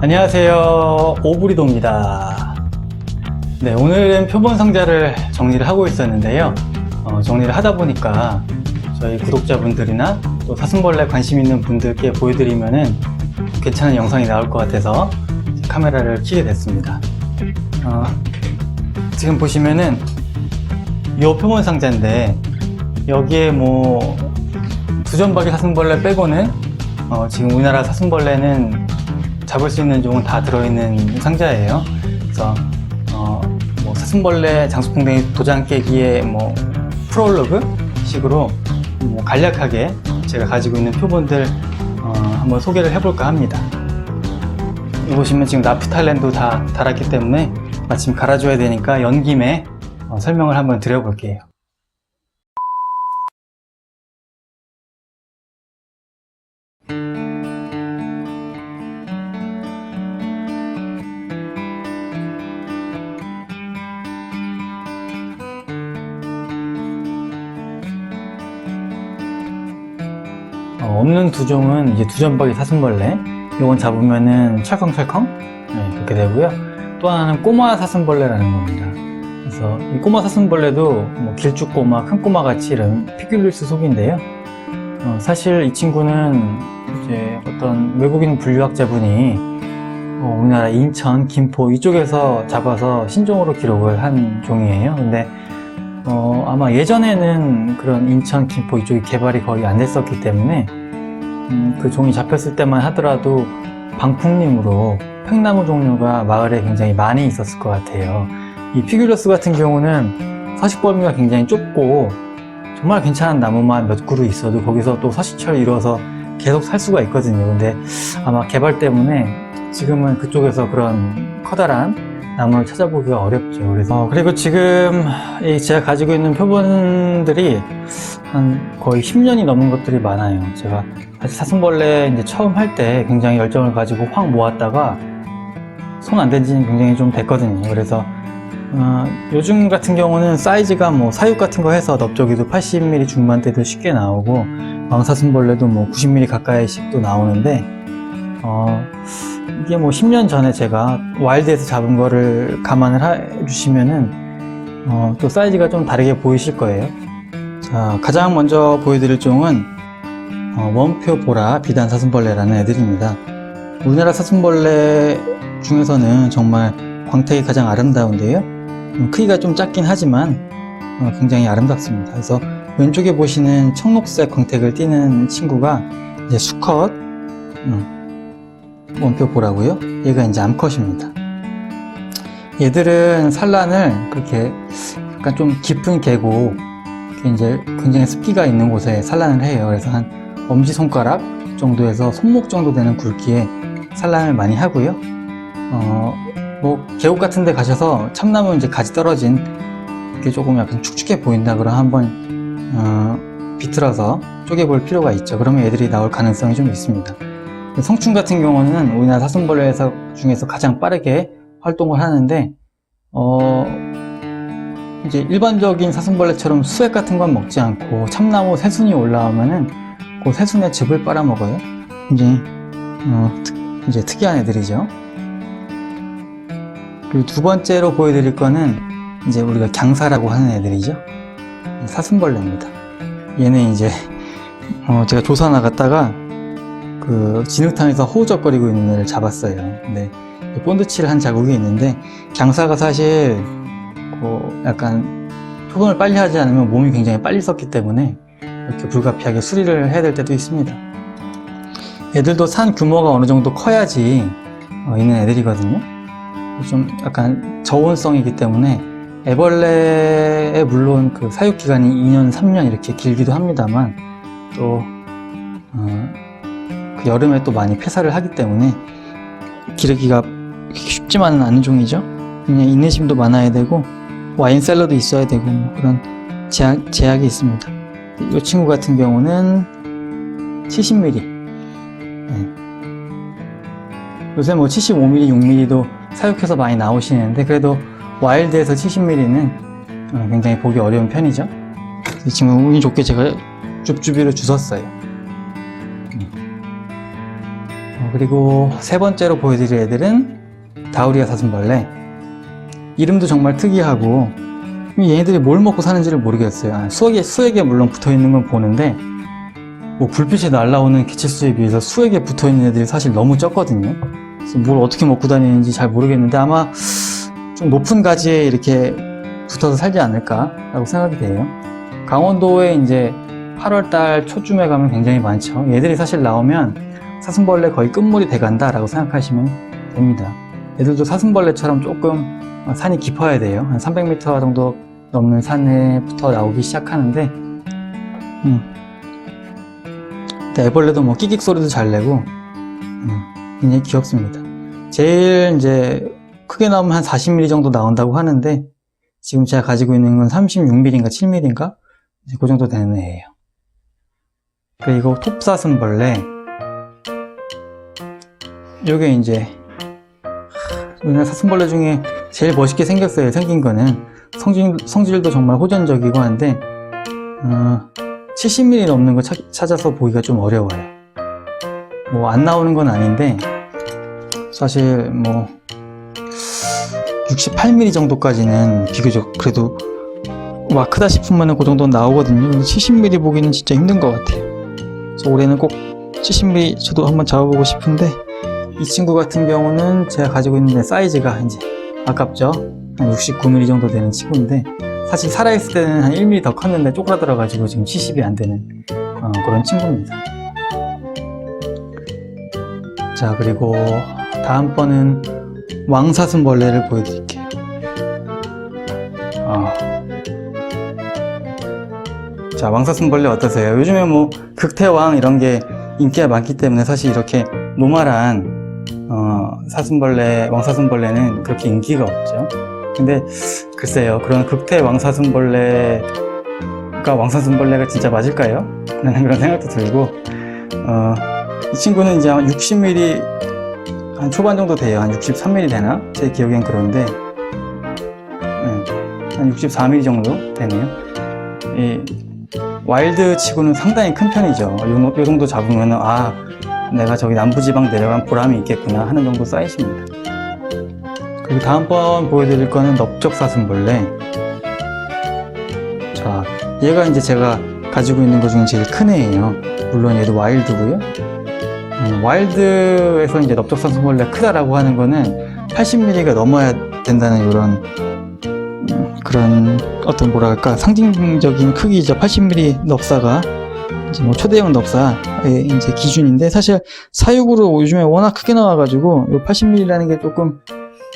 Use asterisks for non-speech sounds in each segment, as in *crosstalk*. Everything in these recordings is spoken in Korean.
안녕하세요. 오브리도입니다. 네, 오늘은 표본 상자를 정리를 하고 있었는데요. 어, 정리를 하다 보니까 저희 구독자분들이나 또 사슴벌레 관심 있는 분들께 보여드리면은 괜찮은 영상이 나올 것 같아서 카메라를 켜게 됐습니다. 어, 지금 보시면은 이 표본 상자인데 여기에 뭐 두점박이 사슴벌레 빼고는 어, 지금 우리나라 사슴벌레는 잡을 수 있는 종은 다 들어있는 상자예요. 그래서 어, 뭐 사슴벌레 장수풍뎅이 도장 깨기의 뭐 프롤로그 식으로 뭐 간략하게 제가 가지고 있는 표본들 어, 한번 소개를 해볼까 합니다. 여기 보시면 지금 나프탈렌도 다 달았기 때문에 마침 갈아줘야 되니까 연 김에 어, 설명을 한번 드려볼게요. 없는 두 종은 이제 두점박이 사슴벌레. 요건 잡으면은 철컹철컹 네, 그렇게 되고요. 또 하나는 꼬마 사슴벌레라는 겁니다. 그래서 이 꼬마 사슴벌레도 뭐 길쭉꼬마, 큰꼬마 같이 이런 피귤리스 속인데요. 어, 사실 이 친구는 이제 어떤 외국인 분류학자분이 어, 우리나라 인천, 김포 이쪽에서 잡아서 신종으로 기록을 한 종이에요. 근데 어, 아마 예전에는 그런 인천, 김포 이쪽이 개발이 거의 안 됐었기 때문에 음, 그 종이 잡혔을 때만 하더라도 방풍림으로 팽나무 종류가 마을에 굉장히 많이 있었을 것 같아요. 이 피규러스 같은 경우는 서식 범위가 굉장히 좁고 정말 괜찮은 나무만 몇 그루 있어도 거기서 또 서식처를 이루어서 계속 살 수가 있거든요. 근데 아마 개발 때문에 지금은 그쪽에서 그런 커다란 나무를 찾아보기가 어렵죠. 그래서 어, 그리고 지금 이 제가 가지고 있는 표본들이 한 거의 10년이 넘은 것들이 많아요. 제가 사실 사슴벌레 이제 처음 할 때 굉장히 열정을 가지고 확 모았다가 손 안 댄 지는 굉장히 좀 됐거든요. 그래서 어, 요즘 같은 경우는 사이즈가 뭐 사육 같은 거 해서 넓적이도 80mm 중반대도 쉽게 나오고 왕사슴벌레도 뭐 90mm 가까이씩 또 나오는데 어, 이게 뭐 10년 전에 제가 와일드에서 잡은 거를 감안을 해 주시면은 어, 또 사이즈가 좀 다르게 보이실 거예요. 자, 가장 먼저 보여드릴 종은 어, 원표 보라 비단 사슴벌레라는 애들입니다. 우리나라 사슴벌레 중에서는 정말 광택이 가장 아름다운데요. 음, 크기가 좀 작긴 하지만 어, 굉장히 아름답습니다. 그래서 왼쪽에 보시는 청록색 광택을 띠는 친구가 이제 수컷 음, 원표 보라고요. 얘가 이제 암컷입니다. 얘들은 산란을 그렇게 약간 좀 깊은 계곡 이제 굉장히 습기가 있는 곳에 산란을 해요. 그래서 한 엄지 손가락 정도에서 손목 정도 되는 굵기에 산란을 많이 하고요. 어, 뭐 계곡 같은 데 가셔서 참나무 이제 가지 떨어진 이게 조금 약간 축축해 보인다 그러면 한번 어, 비틀어서 쪼개볼 필요가 있죠. 그러면 애들이 나올 가능성이 좀 있습니다. 성충 같은 경우는 우리나라 사슴벌레 중에서 가장 빠르게 활동을 하는데 어, 이제 일반적인 사슴벌레처럼 수액 같은 건 먹지 않고 참나무 새순이 올라오면은 그 새순에 즙을 빨아먹어요. 굉장히 어, 특, 이제 특이한 애들이죠. 그리고 두 번째로 보여드릴 거는 이제 우리가 강사라고 하는 애들이죠. 사슴벌레입니다. 얘는 이제 어, 제가 조사 나갔다가 그 진흙탕에서 호우적거리고 있는 애를 잡았어요. 근데 본드칠을 한 자국이 있는데 강사가 사실 그 약간 표본을 빨리 하지 않으면 몸이 굉장히 빨리 썩기 때문에 이렇게 불가피하게 수리를 해야 될 때도 있습니다. 애들도 산 규모가 어느 정도 커야지 어, 있는 애들이거든요. 좀 약간 저온성이기 때문에 애벌레에 물론 그 사육 기간이 2년, 3년 이렇게 길기도 합니다만 또 어, 그 여름에 또 많이 폐사를 하기 때문에 기르기가 쉽지만은 않은 종이죠. 그냥 인내심도 많아야 되고 와인 셀러도 있어야 되고 뭐 그런 제약, 제약이 있습니다. 이 친구 같은 경우는 70mm. 네. 요새 뭐 75mm, 6mm도 사육해서 많이 나오시는데 그래도 와일드에서 70mm는 어, 굉장히 보기 어려운 편이죠. 이 친구 운이 좋게 제가 줍줍이로 주웠어요. 어, 그리고 세 번째로 보여드릴 애들은 다우리아 사슴벌레. 이름도 정말 특이하고 얘네들이 뭘 먹고 사는지를 모르겠어요. 아, 수액에 수액에 물론 붙어 있는 건 보는데 뭐 불빛이 날라오는 기체수에 비해서 수액에 붙어 있는 애들이 사실 너무 적거든요. 그래서 뭘 어떻게 먹고 다니는지 잘 모르겠는데 아마 좀 높은 가지에 이렇게 붙어서 살지 않을까라고 생각이 돼요. 강원도에 이제 8월달 초쯤에 가면 굉장히 많죠. 얘들이 사실 나오면 사슴벌레 거의 끝물이 돼간다라고 생각하시면 됩니다. 얘들도 사슴벌레처럼 조금 산이 깊어야 돼요. 한 300m 정도 넘는 산에부터 나오기 시작하는데, 음. 애벌레도 뭐 끼익 소리도 잘 내고, 음, 굉장히 귀엽습니다. 제일 이제 크게 나오면 한 40mm 정도 나온다고 하는데, 지금 제가 가지고 있는 건 36mm인가 7mm인가? 그 정도 되는 애예요. 그리고 톱사슴벌레. 요게 이제 사슴벌레 중에 제일 멋있게 생겼어요. 생긴 거는 성질, 성질도 정말 호전적이고 한데 어, 70mm 넘는 거 찾, 찾아서 보기가 좀 어려워요. 뭐 안 나오는 건 아닌데 사실 뭐 68mm 정도까지는 비교적 그래도 와 크다 싶으면 그 정도 나오거든요. 근데 70mm 보기는 진짜 힘든 것 같아요. 그래서 올해는 꼭 70mm 저도 한번 잡아보고 싶은데 이 친구 같은 경우는 제가 가지고 있는 사이즈가 이제 아깝죠. 한 69mm 정도 되는 친구인데 사실 살아있을 때는 한 1mm 더 컸는데 쪼그라들어가지고 지금 70이 안 되는 어, 그런 친구입니다. 자 그리고 다음번은 왕사슴벌레를 보여드릴게요. 어. 자 왕사슴벌레 어떠세요? 요즘에 뭐 극태왕 이런 게 인기가 많기 때문에 사실 이렇게 노말한 어, 사슴벌레, 왕사슴벌레는 그렇게 인기가 없죠. 근데 글쎄요, 그런 극태 왕사슴벌레가 왕사슴벌레가 진짜 맞을까요? 라는 그런 생각도 들고, 어, 이 친구는 이제 한 60mm 한 초반 정도 돼요. 한 63mm 되나? 제 기억엔 그런데, 네, 한 64mm 정도 되네요. 이 와일드 치고는 상당히 큰 편이죠. 요, 요 정도 잡으면, 아, 내가 저기 남부지방 내려간 보람이 있겠구나 하는 정도 사이즈입니다. 그리고 다음번 보여드릴 거는 넓적사슴벌레. 자, 얘가 이제 제가 가지고 있는 것 중에 제일 큰 애예요. 물론 얘도 와일드고요. 음, 와일드에서 이제 넓적사슴벌레 크다라고 하는 거는 80mm가 넘어야 된다는 이런 음, 그런 어떤 뭐랄까 상징적인 크기죠. 80mm 넙사가 이제 뭐 초대형 넙사의 이제 기준인데 사실 사육으로 요즘에 워낙 크게 나와가지고 이 80mm라는 게 조금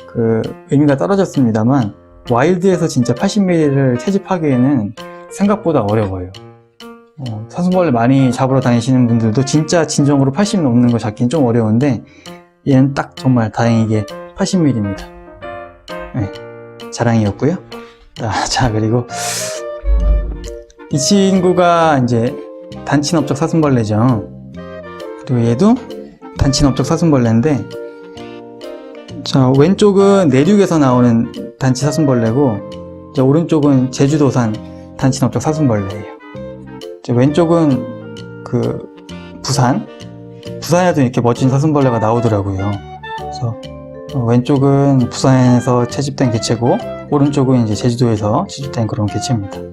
그 의미가 떨어졌습니다만 와일드에서 진짜 80mm를 채집하기에는 생각보다 어려워요. 어, 사슴벌레 많이 잡으러 다니시는 분들도 진짜 진정으로 80 넘는 거 잡기는 좀 어려운데 얘는 딱 정말 다행이게 80mm입니다. 네, 자랑이었고요. 자, 자 그리고 이 친구가 이제 단친업적 사슴벌레죠. 그리고 얘도 단친업적 사슴벌레인데, 자, 왼쪽은 내륙에서 나오는 단치 사슴벌레고, 오른쪽은 제주도산 단친업적 사슴벌레예요. 왼쪽은 그 부산, 부산에도 이렇게 멋진 사슴벌레가 나오더라고요. 그래서 어, 왼쪽은 부산에서 채집된 개체고, 오른쪽은 이제 제주도에서 채집된 그런 개체입니다.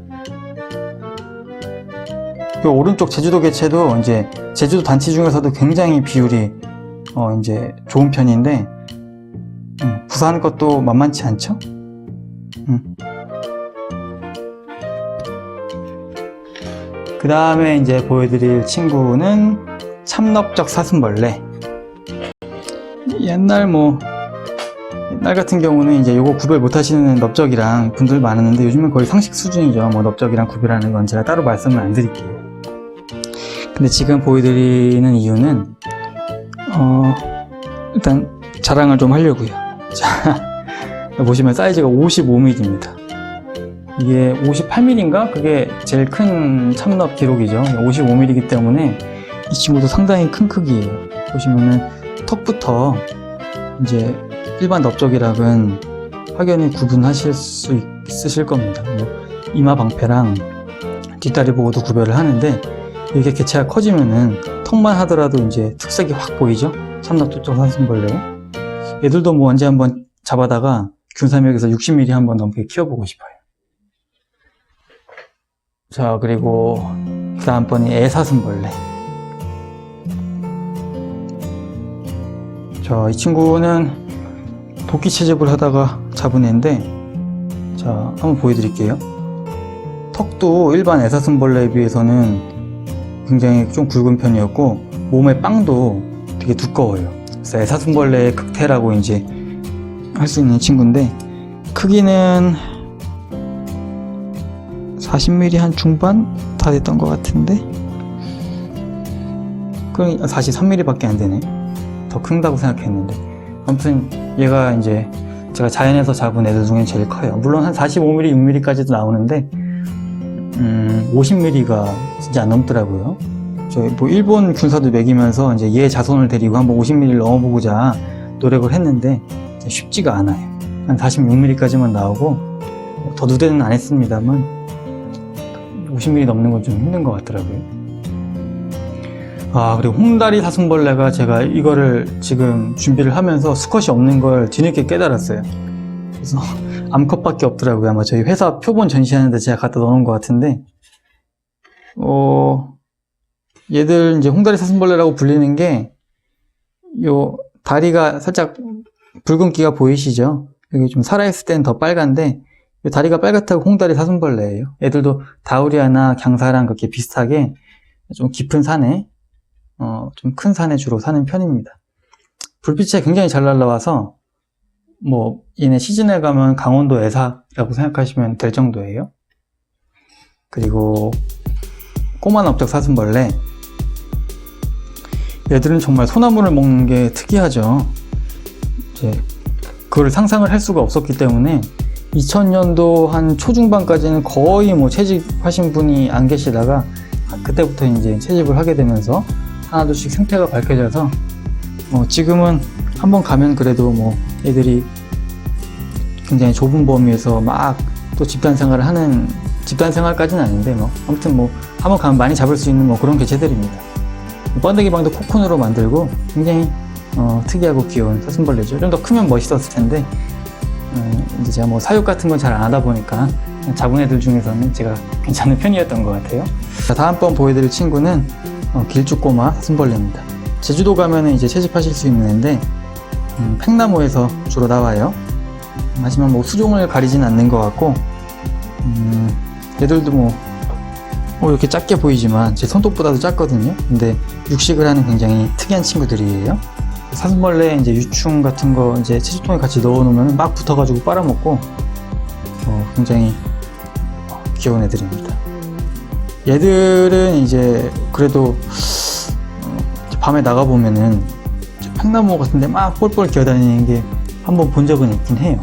그 오른쪽 제주도 개체도 이제 제주도 단치 중에서도 굉장히 비율이 어 이제 좋은 편인데 음, 부산 것도 만만치 않죠? 음. 그 다음에 이제 보여드릴 친구는 참넓적 사슴벌레. 옛날 뭐 옛날 같은 경우는 이제 요거 구별 못 하시는 넓적이랑 분들 많았는데 요즘은 거의 상식 수준이죠. 뭐 넓적이랑 구별하는 건 제가 따로 말씀을 안 드릴게요. 근데 지금 보여드리는 이유는 어 일단 자랑을 좀 하려고요. *laughs* 자 보시면 사이즈가 55mm입니다. 이게 58mm인가? 그게 제일 큰 참럽 기록이죠. 55mm이기 때문에 이 친구도 상당히 큰 크기예요. 보시면은 턱부터 이제 일반 넓적이랑은 확연히 구분하실 수 있으실 겁니다. 뭐 이마 방패랑 뒷다리 보고도 구별을 하는데 이렇게 개체가 커지면은 턱만 하더라도 이제 특색이 확 보이죠? 참낙조청 사슴벌레. 얘들도 뭐 언제 한번 잡아다가 균삼역에서 60mm 한번 넘게 키워보고 싶어요. 자, 그리고 그 다음번이 애사슴벌레. 자, 이 친구는 도끼 채집을 하다가 잡은 애인데, 자, 한번 보여드릴게요. 턱도 일반 애사슴벌레에 비해서는 굉장히 좀 굵은 편이었고, 몸의 빵도 되게 두꺼워요. 그래서 애사슴벌레의 극태라고 이제 할 수 있는 친구인데, 크기는 40mm 한 중반 다 됐던 것 같은데, 그 43mm 밖에 안 되네. 더 큰다고 생각했는데. 아무튼 얘가 이제 제가 자연에서 잡은 애들 중에 제일 커요. 물론 한 45mm, 6mm까지도 나오는데, 음, 50mm가 진짜 안 넘더라고요. 저뭐 일본 군사도 먹이면서 이제 얘 자손을 데리고 한번 50mm를 넘어보고자 노력을 했는데 쉽지가 않아요. 한 46mm까지만 나오고 더 누대는 안 했습니다만 50mm 넘는 건 좀 힘든 것 같더라고요. 아 그리고 홍다리 사슴벌레가 제가 이거를 지금 준비를 하면서 수컷이 없는 걸 뒤늦게 깨달았어요. 그래서 *laughs* 암컷밖에 없더라고요. 아마 저희 회사 표본 전시하는데 제가 갖다 놓은 것 같은데 어 얘들 이제 홍다리 사슴벌레라고 불리는 게 요 다리가 살짝 붉은기가 보이시죠? 여기 좀 살아있을 때는 더 빨간데 요 다리가 빨갛다고 홍다리 사슴벌레예요. 애들도 다우리아나 강사랑 그렇게 비슷하게 좀 깊은 산에 어, 좀 큰 산에 주로 사는 편입니다. 불빛에 굉장히 잘 날라와서 뭐 얘네 시즌에 가면 강원도 애사라고 생각하시면 될 정도예요. 그리고 꼬마 넓적 사슴벌레 얘들은 정말 소나무를 먹는 게 특이하죠. 이제 그걸 상상을 할 수가 없었기 때문에 2000년도 한 초중반까지는 거의 뭐 채집하신 분이 안 계시다가 그때부터 이제 채집을 하게 되면서 하나둘씩 생태가 밝혀져서 뭐 지금은 한번 가면 그래도 뭐 애들이 굉장히 좁은 범위에서 막 또 집단 생활을 하는 집단 생활까지는 아닌데 뭐 아무튼 뭐 한번 가면 많이 잡을 수 있는 뭐 그런 개체들입니다. 번데기 방도 코콘으로 만들고 굉장히 어, 특이하고 귀여운 사슴벌레죠. 좀 더 크면 멋있었을 텐데 어, 이제 제가 뭐 사육 같은 건 잘 안 하다 보니까 잡은 애들 중에서는 제가 괜찮은 편이었던 것 같아요. 자, 다음번 보여드릴 친구는 어, 길쭉꼬마 사슴벌레입니다. 제주도 가면은 이제 채집하실 수 있는 애인데 음, 팽나무에서 주로 나와요. 하지만 뭐 수종을 가리진 않는 것 같고 음, 얘들도 뭐 어, 이렇게 작게 보이지만 제 손톱보다도 작거든요. 근데 육식을 하는 굉장히 특이한 친구들이에요. 사슴벌레 이제 유충 같은 거 이제 채집통에 같이 넣어놓으면 막 붙어가지고 빨아먹고 어, 굉장히 어, 귀여운 애들입니다. 얘들은 이제 그래도 어, 밤에 나가 보면은 팽나무 같은데 막 뻘뻘 기어다니는 게 한 번 본 적은 있긴 해요.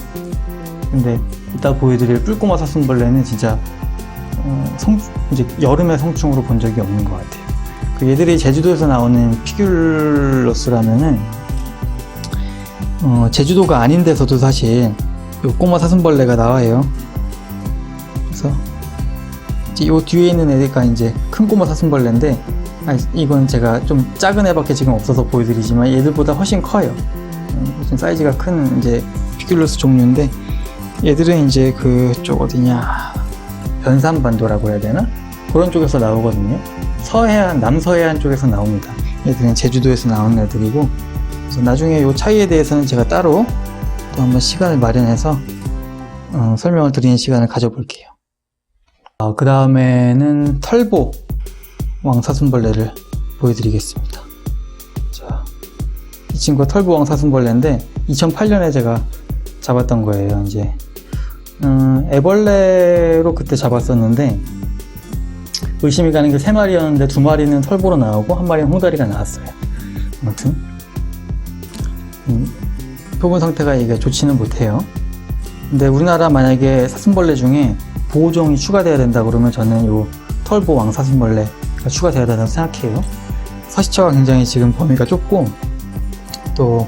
근데 이따 보여드릴 뿔꼬마 사슴벌레는 진짜 어, 성, 이제 여름에 성충으로 본 적이 없는 것 같아요. 그 얘들이 제주도에서 나오는 피귤러스라면은 어, 제주도가 아닌 데서도 사실 요 꼬마 사슴벌레가 나와요. 그래서 이제 요 뒤에 있는 애가 이제 큰 꼬마 사슴벌레인데 아, 이건 제가 좀 작은 애밖에 지금 없어서 보여드리지만 얘들보다 훨씬 커요. 어, 좀 사이즈가 큰 이제 피귤러스 종류인데 얘들은 이제 그쪽 어디냐 변산반도라고 해야 되나? 그런 쪽에서 나오거든요. 서해안, 남서해안 쪽에서 나옵니다. 얘들은 제주도에서 나온 애들이고, 그래서 나중에 이 차이에 대해서는 제가 따로 또 한번 시간을 마련해서 어, 설명을 드리는 시간을 가져볼게요. 그 다음에는 털보 왕사슴벌레를 보여드리겠습니다. 자, 이 친구가 털보 왕사슴벌레인데 2008년에 제가 잡았던 거예요. 이제 음, 애벌레로 그때 잡았었는데 의심이 가는 게 세 마리였는데 두 마리는 털보로 나오고 한 마리는 홍다리가 나왔어요. 아무튼 음, 표본 상태가 이게 좋지는 못해요. 근데 우리나라 만약에 사슴벌레 중에 보호종이 추가돼야 된다 그러면 저는 요 털보 왕사슴벌레가 추가돼야 된다고 생각해요. 서식처가 굉장히 지금 범위가 좁고 또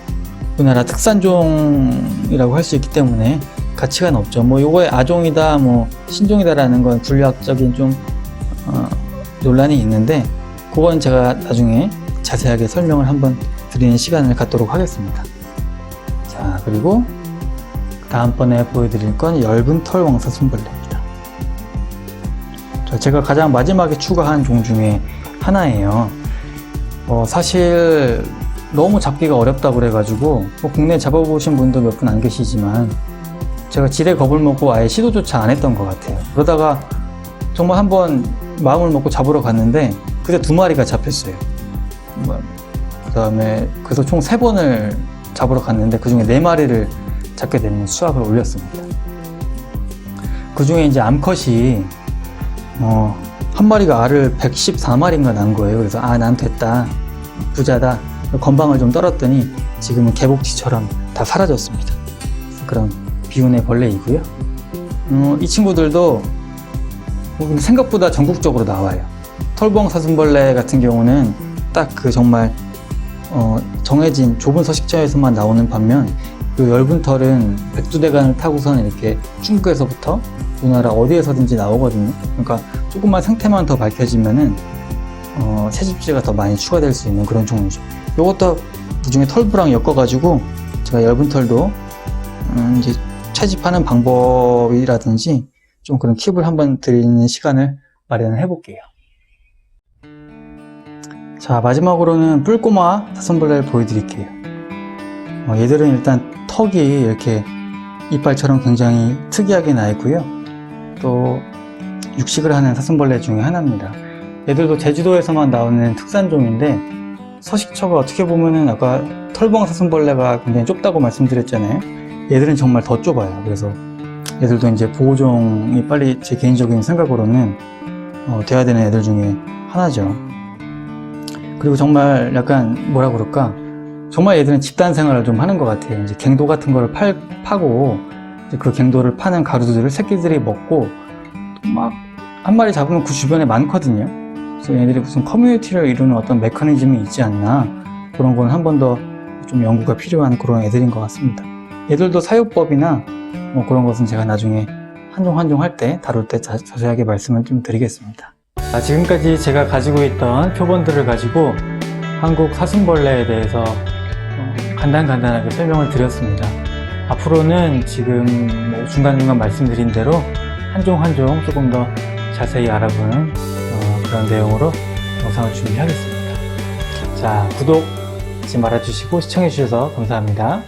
우리나라 특산종이라고 할 수 있기 때문에 가치가 없죠. 뭐 요거의 아종이다, 뭐 신종이다라는 건 분류학적인 좀 어, 논란이 있는데 그건 제가 나중에 자세하게 설명을 한번 드리는 시간을 갖도록 하겠습니다. 자, 그리고 다음번에 보여드릴 건 엷은 털 왕사슴벌레입니다. 자, 제가 가장 마지막에 추가한 종 중에 하나예요. 어, 사실 너무 잡기가 어렵다고 그래가지고 뭐 국내에 잡아보신 분도 몇 분 안 계시지만 제가 지레 겁을 먹고 아예 시도조차 안 했던 것 같아요. 그러다가 정말 한번 마음을 먹고 잡으러 갔는데 그때 두 마리가 잡혔어요. 그 다음에 그래서 총 세 번을 잡으러 갔는데 그 중에 네 마리를 잡게 되는 수확을 올렸습니다. 그 중에 이제 암컷이 어, 한 마리가 알을 114마리인가 난 거예요. 그래서 아, 난 됐다. 부자다. 건방을 좀 떨었더니 지금은 개복치처럼 다 사라졌습니다. 그런 비운의 벌레이고요. 어, 이 친구들도 생각보다 전국적으로 나와요. 털봉 사슴벌레 같은 경우는 딱 그 정말 어, 정해진 좁은 서식처에서만 나오는 반면 그 엷은 털은 백두대간을 타고선 이렇게 중국에서부터 우리나라 어디에서든지 나오거든요. 그러니까 조금만 상태만 더 밝혀지면은 어, 채집지가 더 많이 추가될 수 있는 그런 종류죠. 이것도 그중에 털부랑 엮어가지고 제가 엷은 털도 음, 이제 채집하는 방법이라든지 좀 그런 팁을 한번 드리는 시간을 마련해 볼게요. 자 마지막으로는 뿔꼬마 사슴벌레를 보여드릴게요. 어, 얘들은 일단 턱이 이렇게 이빨처럼 굉장히 특이하게 나 있고요. 또 육식을 하는 사슴벌레 중에 하나입니다. 얘들도 제주도에서만 나오는 특산종인데 서식처가 어떻게 보면은 아까 털봉 사슴벌레가 굉장히 좁다고 말씀드렸잖아요. 얘들은 정말 더 좁아요. 그래서 얘들도 이제 보호종이 빨리 제 개인적인 생각으로는 어, 돼야 되는 애들 중에 하나죠. 그리고 정말 약간 뭐라 그럴까 정말 얘들은 집단 생활을 좀 하는 것 같아요. 이제 갱도 같은 거를 팔, 파고 그 갱도를 파는 가루들을 새끼들이 먹고 막 한 마리 잡으면 그 주변에 많거든요. 그래서 얘들이 무슨 커뮤니티를 이루는 어떤 메커니즘이 있지 않나 그런 건 한 번 더 좀 연구가 필요한 그런 애들인 것 같습니다. 얘들도 사육법이나 뭐 그런 것은 제가 나중에 한종 한종 할 때 다룰 때 자, 자세하게 말씀을 좀 드리겠습니다. 자, 지금까지 제가 가지고 있던 표본들을 가지고 한국 사슴벌레에 대해서 어, 간단간단하게 설명을 드렸습니다. 앞으로는 지금 뭐 중간중간 말씀드린 대로 한종 한종 조금 더 자세히 알아보는 어, 그런 내용으로 영상을 준비하겠습니다. 자, 구독 잊지 말아주시고 시청해주셔서 감사합니다.